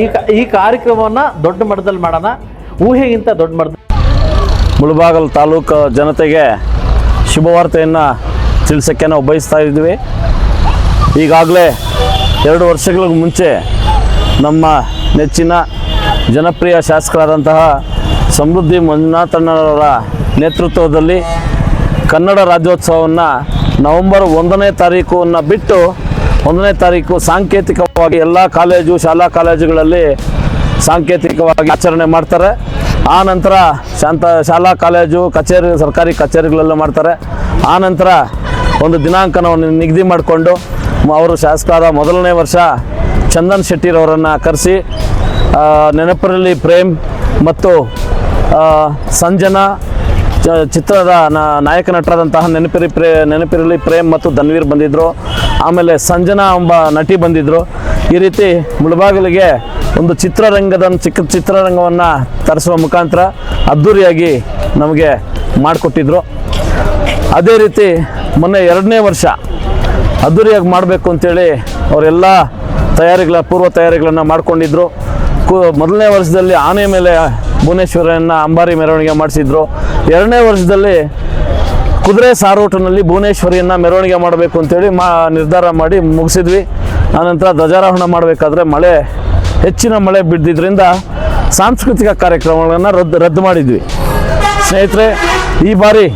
ಈ ಈ ಕಾರ್ಯಕ್ರಮವನ್ನು ದೊಡ್ಡ ಮಟ್ಟದಲ್ಲಿ ಮಾಡೋಣ. ಊಹೆಗಿಂತ ದೊಡ್ಡ ಮಟ್ಟದಲ್ಲಿ. ಮುಳಬಾಗಲ್ ತಾಲೂಕು ಜನತೆಗೆ ಶುಭವಾರ್ತೆಯನ್ನು ತಿಳಿಸೋಕ್ಕೆ ನಾವು ಬಯಸ್ತಾ ಇದ್ದೀವಿ. ಈಗಾಗಲೇ ಎರಡು ವರ್ಷಗಳ ಮುಂಚೆ ನಮ್ಮ ನೆಚ್ಚಿನ ಜನಪ್ರಿಯ ಶಾಸಕರಾದಂತಹ ಸಮೃದ್ಧಿ ಮಂಜುನಾಥಣ್ಣರವರ ನೇತೃತ್ವದಲ್ಲಿ ಕನ್ನಡ ರಾಜ್ಯೋತ್ಸವವನ್ನು ನವೆಂಬರ್ ಒಂದನೇ ತಾರೀಕನ್ನು ಬಿಟ್ಟು ಒಂದನೇ ತಾರೀಕು ಸಾಂಕೇತಿಕವಾಗಿ ಎಲ್ಲ ಕಾಲೇಜು, ಶಾಲಾ ಕಾಲೇಜುಗಳಲ್ಲಿ ಸಾಂಕೇತಿಕವಾಗಿ ಆಚರಣೆ ಮಾಡ್ತಾರೆ. ಆ ನಂತರ ಶಾಂತ, ಶಾಲಾ ಕಾಲೇಜು, ಕಚೇರಿ, ಸರ್ಕಾರಿ ಕಚೇರಿಗಳಲ್ಲೂ ಮಾಡ್ತಾರೆ. ಆ ನಂತರ ಒಂದು ದಿನಾಂಕನವನ್ನು ನಿಗದಿ ಮಾಡಿಕೊಂಡು ಅವರು ಶಾಸಕರಾದ ಮೊದಲನೇ ವರ್ಷ ಚಂದನ್ ಶೆಟ್ಟಿರವರನ್ನು ಕರೆಸಿ ನೆನಪರಲ್ಲಿ ಪ್ರೇಮ್ ಮತ್ತು ಸಂಜನಾ ಚಿತ್ರದ ನಾಯಕ ನಟರಾದಂತಹ ನೆನಪಿರಿ ಪ್ರೇ, ನೆನಪಿರಲಿ ಪ್ರೇಮ್ ಮತ್ತು ಧನ್ವೀರ್ ಬಂದಿದ್ದರು ಆಮೇಲೆ ಸಂಜನಾ ಎಂಬ ನಟಿ ಬಂದಿದ್ದರು ಈ ರೀತಿ ಮುಳಬಾಗಿಲಿಗೆ ಒಂದು ಚಿತ್ರರಂಗದ ಚಿಕ್ಕ ಚಿತ್ರರಂಗವನ್ನು ತರಿಸುವ ಮುಖಾಂತರ ಅದ್ದೂರಿಯಾಗಿ ನಮಗೆ ಮಾಡಿಕೊಟ್ಟಿದ್ರು. ಅದೇ ರೀತಿ ಮೊನ್ನೆ ಎರಡನೇ ವರ್ಷ ಅದ್ದೂರಿಯಾಗಿ ಮಾಡಬೇಕು ಅಂತೇಳಿ ಅವರೆಲ್ಲ ತಯಾರಿಗಳ, ಪೂರ್ವ ತಯಾರಿಗಳನ್ನು ಮಾಡಿಕೊಂಡಿದ್ರು. ಮೊದಲನೇ ವರ್ಷದಲ್ಲಿ ಆನೆ ಮೇಲೆ ಭುವನೇಶ್ವರಿಯನ್ನು ಅಂಬಾರಿ ಮೆರವಣಿಗೆ ಮಾಡಿಸಿದ್ರು. ಎರಡನೇ ವರ್ಷದಲ್ಲಿ ಕುದುರೆ ಸಾರೋಟಿನಲ್ಲಿ ಭುವನೇಶ್ವರಿಯನ್ನು ಮೆರವಣಿಗೆ ಮಾಡಬೇಕು ಅಂತೇಳಿ ಮಾ ನಿರ್ಧಾರ ಮಾಡಿ ಮುಗಿಸಿದ್ವಿ. ಆನಂತರ ಧ್ವಜಾರೋಹಣ ಮಾಡಬೇಕಾದ್ರೆ ಮಳೆ, ಹೆಚ್ಚಿನ ಮಳೆ ಬಿದ್ದಿದ್ದರಿಂದ ಸಾಂಸ್ಕೃತಿಕ ಕಾರ್ಯಕ್ರಮಗಳನ್ನು ರದ್ದು ರದ್ದು ಮಾಡಿದ್ವಿ. ಸ್ನೇಹಿತರೆ, ಈ ಬಾರಿ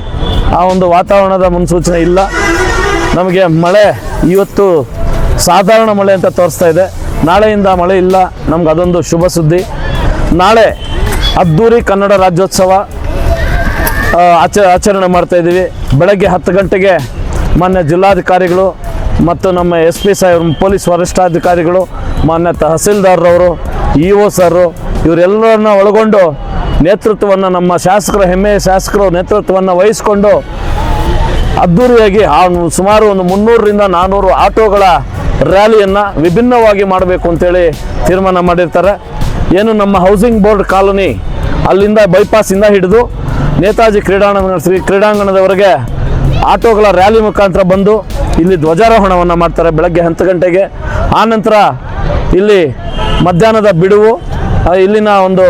ಆ ಒಂದು ವಾತಾವರಣದ ಮುನ್ಸೂಚನೆ ಇಲ್ಲ. ನಮಗೆ ಮಳೆ ಇವತ್ತು ಸಾಧಾರಣ ಮಳೆ ಅಂತ ತೋರಿಸ್ತಾ ಇದೆ. ನಾಳೆಯಿಂದ ಮಳೆ ಇಲ್ಲ. ನಮ್ಗೆ ಅದೊಂದು ಶುಭ ಸುದ್ದಿ. ನಾಳೆ ಅದ್ದೂರಿ ಕನ್ನಡ ರಾಜ್ಯೋತ್ಸವ. ಆಚ ಆಚರಣೆ ಮಾಡ್ತಾ ಇದ್ದೀವಿ. ಬೆಳಗ್ಗೆ ಹತ್ತು ಗಂಟೆಗೆ ಮಾನ್ಯ ಜಿಲ್ಲಾಧಿಕಾರಿಗಳು ಮತ್ತು ನಮ್ಮ ಎಸ್ ಪಿ ಸಾಹೇಬ್ ಪೊಲೀಸ್ ವರಿಷ್ಠಾಧಿಕಾರಿಗಳು, ಮಾನ್ಯ ತಹಸೀಲ್ದಾರ್ರವರು, ಇ ಒ ಸರು ಇವರೆಲ್ಲರನ್ನ ಒಳಗೊಂಡು ನೇತೃತ್ವವನ್ನು ನಮ್ಮ ಶಾಸಕರು, ಹೆಮ್ಮೆಯ ಶಾಸಕರು ನೇತೃತ್ವವನ್ನು ವಹಿಸಿಕೊಂಡು ಅದ್ಧೂರಿಯಾಗಿ ಆ ಸುಮಾರು ಒಂದು ಮುನ್ನೂರರಿಂದ ನಾನ್ನೂರು ಆಟೋಗಳ ರ್ಯಾಲಿಯನ್ನು ವಿಭಿನ್ನವಾಗಿ ಮಾಡಬೇಕು ಅಂತೇಳಿ ತೀರ್ಮಾನ ಮಾಡಿರ್ತಾರೆ. ಏನು ನಮ್ಮ ಹೌಸಿಂಗ್ ಬೋರ್ಡ್ ಕಾಲೋನಿ ಅಲ್ಲಿಂದ ಬೈಪಾಸಿಂದ ಹಿಡಿದು ನೇತಾಜಿ ಕ್ರೀಡಾಂಗಣ ಶ್ರೀ ಕ್ರೀಡಾಂಗಣದವರೆಗೆ ಆಟೋಗಳ ರ್ಯಾಲಿ ಮುಖಾಂತರ ಬಂದು ಇಲ್ಲಿ ಧ್ವಜಾರೋಹಣವನ್ನು ಮಾಡ್ತಾರೆ ಬೆಳಗ್ಗೆ ಹತ್ತು ಗಂಟೆಗೆ. ಆನಂತರ ಇಲ್ಲಿ ಮಧ್ಯಾಹ್ನದ ಬಿಡುವು ಇಲ್ಲಿನ ಒಂದು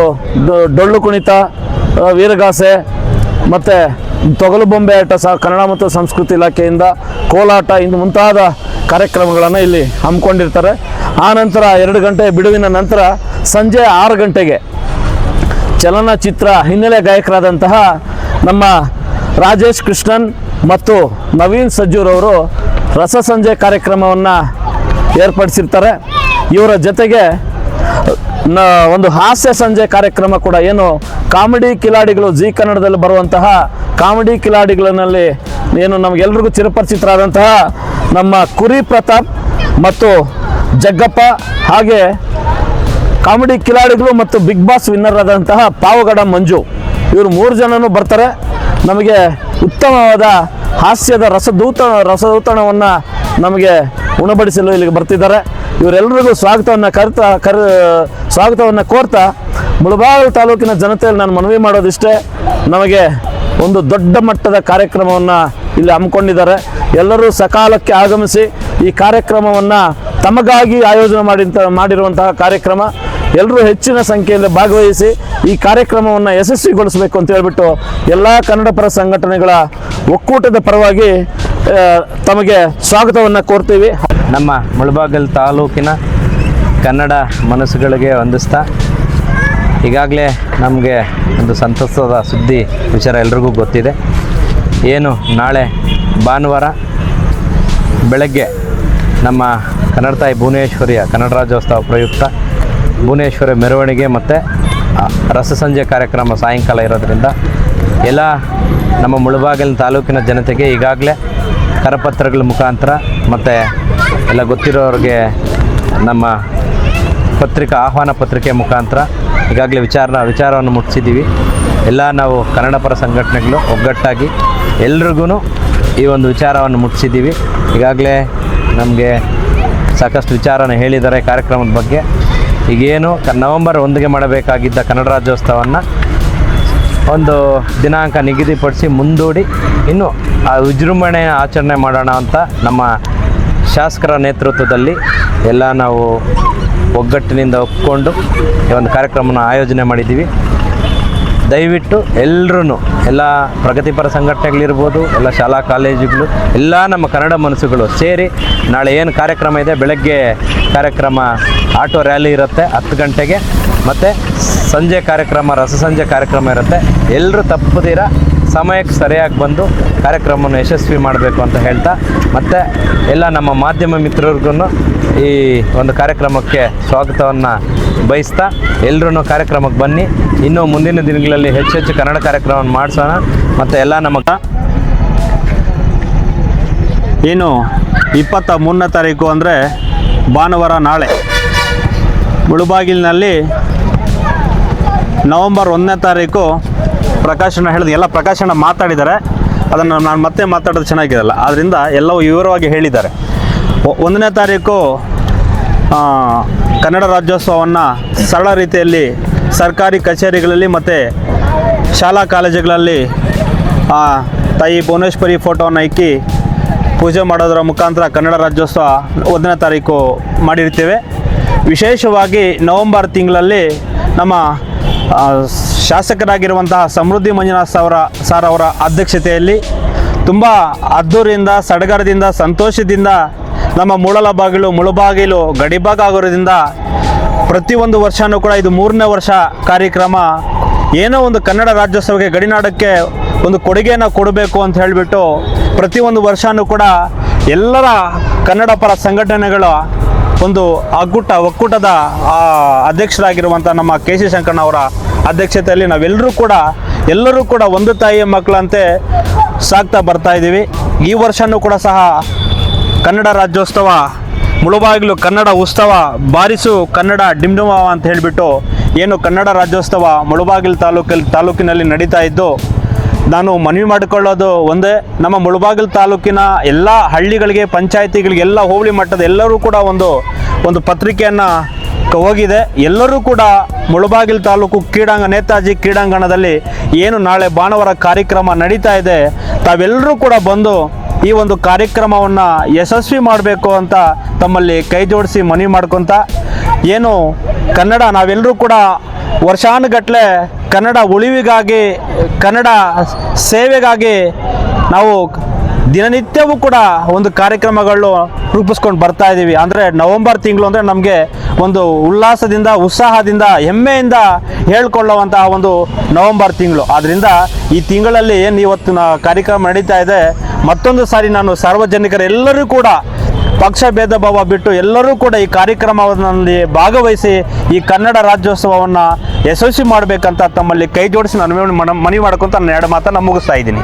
ಡೊಳ್ಳು ಕುಣಿತ ವೀರಗಾಸೆ ಮತ್ತು ತೊಗಲು ಬೊಂಬೆ ಆಟ ಸಹ ಕನ್ನಡ ಮತ್ತು ಸಂಸ್ಕೃತಿ ಇಲಾಖೆಯಿಂದ ಕೋಲಾಟ ಇನ್ನು ಮುಂತಾದ ಕಾರ್ಯಕ್ರಮಗಳನ್ನು ಇಲ್ಲಿ ಹಮ್ಮಿಕೊಂಡಿರ್ತಾರೆ. ಆನಂತರ ನಂತರ ಎರಡು ಗಂಟೆ ಬಿಡುವಿನ ನಂತರ ಸಂಜೆ ಆರು ಗಂಟೆಗೆ ಚಲನಚಿತ್ರ ಹಿನ್ನೆಲೆ ಗಾಯಕರಾದಂತಹ ನಮ್ಮ ರಾಜೇಶ್ ಕೃಷ್ಣನ್ ಮತ್ತು ನವೀನ್ ಸಜ್ಜೂರ್ ಸಜ್ಜೂರವರು ರಸಸಂಜೆ ಕಾರ್ಯಕ್ರಮವನ್ನು ಏರ್ಪಡಿಸಿರ್ತಾರೆ. ಇವರ ಜೊತೆಗೆ, ನ, ಒಂದು ಹಾಸ್ಯ ಸಂಜೆ ಕಾರ್ಯಕ್ರಮ ಕೂಡ ಏನು ಕಾಮಿಡಿ ಕಿಲಾಡಿಗಳು ಜಿ ಕನ್ನಡದಲ್ಲಿ ಬರುವಂತಹ ಕಾಮಿಡಿ ಕಿಲಾಡಿಗಳಲ್ಲಿ ಏನು ನಮಗೆಲ್ರಿಗೂ ಚಿರಪರಿಚಿತರಾದಂತಹ ನಮ್ಮ ಕುರಿ ಪ್ರತಾಪ್ ಮತ್ತು ಜಗ್ಗಪ್ಪ ಹಾಗೆ ಕಾಮಿಡಿ ಕಿಲಾಡಿಗಳು ಮತ್ತು ಬಿಗ್ ಬಾಸ್ ವಿನ್ನರ್ ಆದಂತಹ ಪಾವಗಡ ಮಂಜು. ಇವರು ಮೂರು ಜನನೂ ಬರ್ತಾರೆ. ನಮಗೆ ಉತ್ತಮವಾದ ಹಾಸ್ಯದ ರಸದೂತ, ರಸದೂತಣವನ್ನು ನಮಗೆ ಉಣಬಡಿಸಲು ಇಲ್ಲಿಗೆ ಬರ್ತಿದ್ದಾರೆ. ಇವರೆಲ್ಲರಿಗೂ ಸ್ವಾಗತವನ್ನು ಕರ್ತಾ, ಕರ್, ಸ್ವಾಗತವನ್ನು ಕೋರ್ತಾ ಮುಳಬಾಗಿಲು ತಾಲೂಕಿನ ಜನತೆಯಲ್ಲಿ ನಾನು ಮನವಿ ಮಾಡೋದಿಷ್ಟೇ. ನಮಗೆ ಒಂದು ದೊಡ್ಡ ಮಟ್ಟದ ಕಾರ್ಯಕ್ರಮವನ್ನು ಇಲ್ಲಿ ಹಮ್ಮಿಕೊಂಡಿದ್ದಾರೆ. ಎಲ್ಲರೂ ಸಕಾಲಕ್ಕೆ ಆಗಮಿಸಿ ಈ ಕಾರ್ಯಕ್ರಮವನ್ನು ತಮಗಾಗಿ ಆಯೋಜನೆ ಮಾಡಿ ಮಾಡಿರುವಂತಹ ಕಾರ್ಯಕ್ರಮ. ಎಲ್ಲರೂ ಹೆಚ್ಚಿನ ಸಂಖ್ಯೆಯಲ್ಲಿ ಭಾಗವಹಿಸಿ ಈ ಕಾರ್ಯಕ್ರಮವನ್ನು ಯಶಸ್ವಿಗೊಳಿಸಬೇಕು ಅಂತ ಹೇಳ್ಬಿಟ್ಟು ಎಲ್ಲ ಕನ್ನಡ ಪರ ಸಂಘಟನೆಗಳ ಒಕ್ಕೂಟದ ಪರವಾಗಿ ತಮಗೆ ಸ್ವಾಗತವನ್ನು ಕೋರ್ತೀವಿ. ನಮ್ಮ ಮುಳಬಾಗಲ್ ತಾಲೂಕಿನ ಕನ್ನಡ ಮನಸ್ಸುಗಳಿಗೆ ಹೊಂದಿಸ್ತಾ ಈಗಾಗಲೇ ನಮಗೆ ಒಂದು ಸಂತಸದ ಸುದ್ದಿ ವಿಚಾರ ಎಲ್ರಿಗೂ ಗೊತ್ತಿದೆ. ಏನು ನಾಳೆ ಭಾನುವಾರ ಬೆಳಗ್ಗೆ ನಮ್ಮ ಕನ್ನಡ ತಾಯಿ ಭುವನೇಶ್ವರಿಯ ಕನ್ನಡ ರಾಜ್ಯೋತ್ಸವ ಪ್ರಯುಕ್ತ ಭುವನೇಶ್ವರಿ ಮೆರವಣಿಗೆ ಮತ್ತು ರಸಸಂಜೆ ಕಾರ್ಯಕ್ರಮ ಸಾಯಂಕಾಲ ಇರೋದ್ರಿಂದ ಎಲ್ಲ ನಮ್ಮ ಮುಳಬಾಗಿಲಿನ ತಾಲೂಕಿನ ಜನತೆಗೆ ಈಗಾಗಲೇ ಕರಪತ್ರಗಳ ಮುಖಾಂತರ ಮತ್ತು ಎಲ್ಲ ಗೊತ್ತಿರೋರಿಗೆ ನಮ್ಮ ಪತ್ರಿಕಾ ಆಹ್ವಾನ ಪತ್ರಿಕೆ ಮುಖಾಂತರ ಈಗಾಗಲೇ ವಿಚಾರನ ವಿಚಾರವನ್ನು ಮುಟ್ಟಿಸಿದ್ದೀವಿ ಎಲ್ಲ ನಾವು ಕನ್ನಡ ಪರ ಸಂಘಟನೆಗಳು ಒಗ್ಗಟ್ಟಾಗಿ ಎಲ್ರಿಗೂ ಈ ಒಂದು ವಿಚಾರವನ್ನು ಮುಟ್ಟಿಸಿದ್ದೀವಿ ಈಗಾಗಲೇ ನಮಗೆ ಸಾಕಷ್ಟು ವಿಚಾರನ ಹೇಳಿದ್ದಾರೆ ಕಾರ್ಯಕ್ರಮದ ಬಗ್ಗೆ. ಈಗೇನು ಕ ನವಂಬರ್ ಒಂದಿಗೆ ಮಾಡಬೇಕಾಗಿದ್ದ ಕನ್ನಡ ರಾಜ್ಯೋತ್ಸವವನ್ನು ಒಂದು ದಿನಾಂಕ ನಿಗದಿಪಡಿಸಿ ಮುಂದೂಡಿ ಇನ್ನು ಆ ವಿಜೃಂಭಣೆ ಆಚರಣೆ ಮಾಡೋಣ ಅಂತ ನಮ್ಮ ಶಾಸಕರ ನೇತೃತ್ವದಲ್ಲಿ ಎಲ್ಲ ನಾವು ಒಗ್ಗಟ್ಟಿನಿಂದ ಒಪ್ಪಿಕೊಂಡು ಈ ಒಂದು ಕಾರ್ಯಕ್ರಮನ ಆಯೋಜನೆ ಮಾಡಿದ್ದೀವಿ. ದಯವಿಟ್ಟು ಎಲ್ಲರೂ ಎಲ್ಲ ಪ್ರಗತಿಪರ ಸಂಘಟನೆಗಳಿರ್ಬೋದು, ಎಲ್ಲ ಶಾಲಾ ಕಾಲೇಜುಗಳು, ಎಲ್ಲ ನಮ್ಮ ಕನ್ನಡ ಮನಸ್ಸುಗಳು ಸೇರಿ ನಾಳೆ ಏನು ಕಾರ್ಯಕ್ರಮ ಇದೆ, ಬೆಳಗ್ಗೆ ಕಾರ್ಯಕ್ರಮ ಆಟೋ ರ್ಯಾಲಿ ಇರುತ್ತೆ ಹತ್ತು ಗಂಟೆಗೆ, ಮತ್ತು ಸಂಜೆ ಕಾರ್ಯಕ್ರಮ ರಸಸಂಜೆ ಕಾರ್ಯಕ್ರಮ ಇರುತ್ತೆ. ಎಲ್ಲರೂ ತಪ್ಪದಿರ ಸಮಯಕ್ಕೆ ಸರಿಯಾಗಿ ಬಂದು ಕಾರ್ಯಕ್ರಮವನ್ನು ಯಶಸ್ವಿ ಮಾಡಬೇಕು ಅಂತ ಹೇಳ್ತಾ, ಮತ್ತು ಎಲ್ಲ ನಮ್ಮ ಮಾಧ್ಯಮ ಮಿತ್ರರಿಗೂ ಈ ಒಂದು ಕಾರ್ಯಕ್ರಮಕ್ಕೆ ಸ್ವಾಗತವನ್ನು ಬಯಸ್ತಾ ಎಲ್ಲರೂ ಕಾರ್ಯಕ್ರಮಕ್ಕೆ ಬನ್ನಿ. ಇನ್ನೂ ಮುಂದಿನ ದಿನಗಳಲ್ಲಿ ಹೆಚ್ಚು ಹೆಚ್ಚು ಕನ್ನಡ ಕಾರ್ಯಕ್ರಮವನ್ನು ಮಾಡಿಸೋಣ. ಮತ್ತು ಎಲ್ಲ ನಮ್ಮ ಏನು, ಇಪ್ಪತ್ತ ಮೂರನೇ ತಾರೀಕು ಅಂದರೆ ಭಾನುವಾರ ನಾಳೆ. ಮುಳುಬಾಗಿಲಿನಲ್ಲಿ ನವಂಬರ್ ಒಂದನೇ ತಾರೀಕು ಪ್ರಕಾಶನ ಹೇಳಿದ ಎಲ್ಲ ಪ್ರಕಾಶನ ಮಾತಾಡಿದ್ದಾರೆ. ಅದನ್ನು ನಾನು ಮತ್ತೆ ಮಾತಾಡೋದು ಚೆನ್ನಾಗಿರಲ್ಲ. ಆದ್ದರಿಂದ ಎಲ್ಲವೂ ವಿವರವಾಗಿ ಹೇಳಿದ್ದಾರೆ. ಒಂದನೇ ತಾರೀಕು ಕನ್ನಡ ರಾಜ್ಯೋತ್ಸವವನ್ನು ಸರಳ ರೀತಿಯಲ್ಲಿ ಸರ್ಕಾರಿ ಕಚೇರಿಗಳಲ್ಲಿ ಮತ್ತು ಶಾಲಾ ಕಾಲೇಜುಗಳಲ್ಲಿ ತಾಯಿ ಭುವನೇಶ್ವರಿ ಫೋಟೋವನ್ನು ಇಕ್ಕಿ ಪೂಜೆ ಮಾಡೋದರ ಮುಖಾಂತರ ಕನ್ನಡ ರಾಜ್ಯೋತ್ಸವ ಒಂದನೇ ತಾರೀಕು ಮಾಡಿರ್ತೇವೆ. ವಿಶೇಷವಾಗಿ ನವೆಂಬರ್ ತಿಂಗಳಲ್ಲಿ ನಮ್ಮ ಶಾಸಕರಾಗಿರುವಂತಹ ಸಮೃದ್ಧಿ ಮಂಜುನಾಥ್ ಅವರ, ಸಾರ್ ಅವರ ಅಧ್ಯಕ್ಷತೆಯಲ್ಲಿ ತುಂಬ ಅದ್ದೂರಿಯಿಂದ, ಸಡಗರದಿಂದ, ಸಂತೋಷದಿಂದ ನಮ್ಮ ಮೂಳಲ ಬಾಗಿಲು ಮುಳುಬಾಗಿಲು ಗಡಿಭಾಗ ಆಗೋದ್ರಿಂದ ಪ್ರತಿಯೊಂದು ವರ್ಷವೂ ಕೂಡ ಇದು ಮೂರನೇ ವರ್ಷ ಕಾರ್ಯಕ್ರಮ. ಏನೋ ಒಂದು ಕನ್ನಡ ರಾಜ್ಯೋತ್ಸವಕ್ಕೆ ಗಡಿನಾಡಕ್ಕೆ ಒಂದು ಕೊಡುಗೆಯನ್ನು ಕೊಡಬೇಕು ಅಂತ ಹೇಳಿಬಿಟ್ಟು ಪ್ರತಿಯೊಂದು ವರ್ಷವೂ ಕೂಡ ಎಲ್ಲರ ಕನ್ನಡ ಪರ ಸಂಘಟನೆಗಳ ಒಂದು ಒಕ್ಕೂಟ, ಒಕ್ಕೂಟದ ಅಧ್ಯಕ್ಷರಾಗಿರುವಂಥ ನಮ್ಮ ಕೆ ಸಿ ಶಂಕರಣ್ಣವರ ಅಧ್ಯಕ್ಷತೆಯಲ್ಲಿ ನಾವೆಲ್ಲರೂ ಕೂಡ, ಎಲ್ಲರೂ ಕೂಡ ಒಂದು ತಾಯಿಯ ಮಕ್ಕಳಂತೆ ಸಾಕ್ತಾ ಬರ್ತಾ ಇದ್ದೀವಿ. ಈ ವರ್ಷವೂ ಕೂಡ ಸಹ ಕನ್ನಡ ರಾಜ್ಯೋತ್ಸವ, ಮುಳುಬಾಗಿಲು ಕನ್ನಡ ಉತ್ಸವ, ಬಾರಿಸು ಕನ್ನಡ ಡಿಮ್ಡುಮ ಅಂತ ಹೇಳಿಬಿಟ್ಟು ಏನು ಕನ್ನಡ ರಾಜ್ಯೋತ್ಸವ ಮುಳುಬಾಗಿಲು ತಾಲೂಕಲ್ಲಿ ತಾಲೂಕಿನಲ್ಲಿ ನಡೀತಾ ಇದ್ದು ನಾನು ಮನವಿ ಮಾಡಿಕೊಳ್ಳೋದು ಒಂದೇ, ನಮ್ಮ ಮುಳಬಾಗಿಲು ತಾಲೂಕಿನ ಎಲ್ಲ ಹಳ್ಳಿಗಳಿಗೆ ಪಂಚಾಯತಿಗಳಿಗೆ ಎಲ್ಲ ಹೋಬಳಿ ಮಟ್ಟದ ಎಲ್ಲರೂ ಕೂಡ ಒಂದು ಒಂದು ಪತ್ರಿಕೆಯನ್ನು ಹೋಗಿದೆ. ಎಲ್ಲರೂ ಕೂಡ ಮುಳಬಾಗಿಲು ತಾಲೂಕು ಕ್ರೀಡಾಂಗ ನೇತಾಜಿ ಕ್ರೀಡಾಂಗಣದಲ್ಲಿ ಏನು ನಾಳೆ ಭಾನುವಾರ ಕಾರ್ಯಕ್ರಮ ನಡೀತಾ ಇದೆ, ತಾವೆಲ್ಲರೂ ಕೂಡ ಬಂದು ಈ ಒಂದು ಕಾರ್ಯಕ್ರಮವನ್ನು ಯಶಸ್ವಿ ಮಾಡಬೇಕು ಅಂತ ತಮ್ಮಲ್ಲಿ ಕೈ ಜೋಡಿಸಿ ಮನವಿ ಮಾಡ್ಕೊತ, ಏನು ಕನ್ನಡ ನಾವೆಲ್ಲರೂ ಕೂಡ ವರ್ಷಾನುಗಟ್ಟಲೆ ಕನ್ನಡ ಉಳಿವಿಗಾಗಿ, ಕನ್ನಡ ಸೇವೆಗಾಗಿ ನಾವು ದಿನನಿತ್ಯವೂ ಕೂಡ ಒಂದು ಕಾರ್ಯಕ್ರಮಗಳು ರೂಪಿಸ್ಕೊಂಡು ಬರ್ತಾ ಇದ್ದೀವಿ. ಅಂದರೆ ನವಂಬರ್ ತಿಂಗಳು ಅಂದರೆ ನಮಗೆ ಒಂದು ಉಲ್ಲಾಸದಿಂದ, ಉತ್ಸಾಹದಿಂದ, ಹೆಮ್ಮೆಯಿಂದ ಹೇಳ್ಕೊಳ್ಳುವಂತಹ ಒಂದು ನವಂಬರ್ ತಿಂಗಳು. ಆದ್ದರಿಂದ ಈ ತಿಂಗಳಲ್ಲಿ ಏನು ಇವತ್ತು ಕಾರ್ಯಕ್ರಮ ನಡೀತಾ ಇದೆ, ಮತ್ತೊಂದು ಸಾರಿ ನಾನು ಸಾರ್ವಜನಿಕರೆಲ್ಲರೂ ಕೂಡ ಪಕ್ಷ ಭೇದ ಭಾವ ಬಿಟ್ಟು ಎಲ್ಲರೂ ಕೂಡ ಈ ಕಾರ್ಯಕ್ರಮದಲ್ಲಿ ಭಾಗವಹಿಸಿ ಈ ಕನ್ನಡ ರಾಜ್ಯೋತ್ಸವವನ್ನು ಯಶಸ್ವಿ ಮಾಡಬೇಕಂತ ತಮ್ಮಲ್ಲಿ ಕೈ ಜೋಡಿಸಿ ನಾನು ಮನವಿ ಮಾಡ್ಕೊಂತ ನಾನು ಎರಡು ಮಾತನ್ನು ಮುಗಿಸ್ತಾ ಇದ್ದೀನಿ.